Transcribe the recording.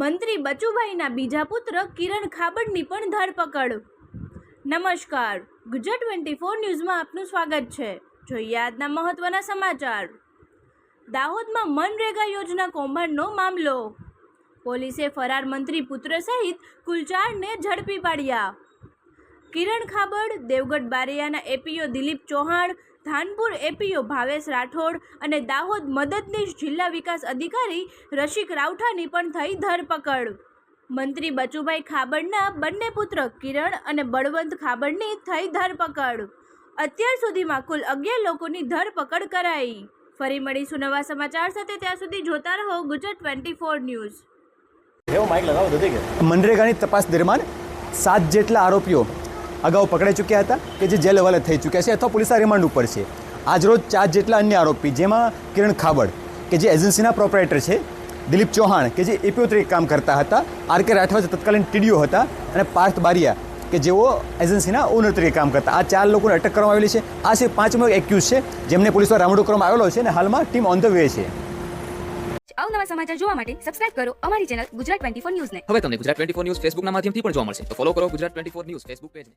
મંત્રી બચુભાઈના બીજા પુત્ર કિરણ ખાબડની પણ ધરપકડ. નમસ્કાર. ગુજરાત ટ્વેન્ટી ફોર ન્યૂઝમાં આપનું સ્વાગત છે. જોઈએ આજના મહત્વના સમાચાર. દાહોદમાં મનરેગા યોજના કૌભાંડનો મામલો. પોલીસે ફરાર મંત્રી પુત્ર સહિત કુલ ચારને ઝડપી પાડ્યા. કિરણ ખાબડ, દેવગઢ બારિયાના એપીઓ દિલીપ ચૌહાણ ધાનપુર એપીઓ ભાવેશ રાઠોડ અને દાહોદ મદદનીશ જિલ્લા વિકાસ અધિકારી રશિક રાવઠાની પણ થઈ ધરપકડ. મંત્રી બચુભાઈ ખાબડના બંને પુત્ર કિરણ અને બળવંત ખાબડની થઈ ધરપકડ. અત્યાર સુધીમાં કુલ અગિયાર લોકોની ધરપકડ કરાઈ. ફરી મળીશું નવા સમાચાર સાથે ત્યાં સુધી જોતા રહો ગુજરાત ટ્વેન્ટી ફોર ન્યૂઝ. મનરેગાની તપાસ દરમિયાન સાત જેટલા આરોપીઓ અગાઉ પકડાઈ ચૂક્યા હતા કે જે જેલ હવાલે થઈ ચૂક્યા છે અથવા પોલીસના રિમાન્ડ ઉપર છે. આજરોજ ચાર જેટલા અન્ય આરોપી, જેમાં કિરણ ખાબડ કે જે એજન્સીના પ્રોપરાઇટર છે, દિલીપ ચૌહાણ, કે જે એપીઓ તરીકે કામ કરતા હતા, આર કે રાઠવા જે તત્કાલીન ટીડીઓ હતા, અને પાર્થ બારિયા, કે જેઓ એજન્સીના ઓનર તરીકે કામ કરતા. આ ચાર લોકોને અટક કરવામાં આવેલી છે. આ છે પાંચમો એક્યુઝ છે, જેમને પોલીસ દ્વારા રામડો કરવામાં આવેલો છે અને હાલમાં ટીમ ઓન ધ વે છે. અવનવા સમાચાર જોવા માટે સબસ્ક્રાઇબ કરો અમારી ચેનલ ગુજરાત 24 ન્યૂઝ ને. હવે તમને ગુજરાત ટ્વેન્ટી ફોર ન્યૂઝ ફેસબુકના માધ્યમથી પણ જોવા મળશે. તો ફોલો કરો Gujarat twenty four news Facebook પેજને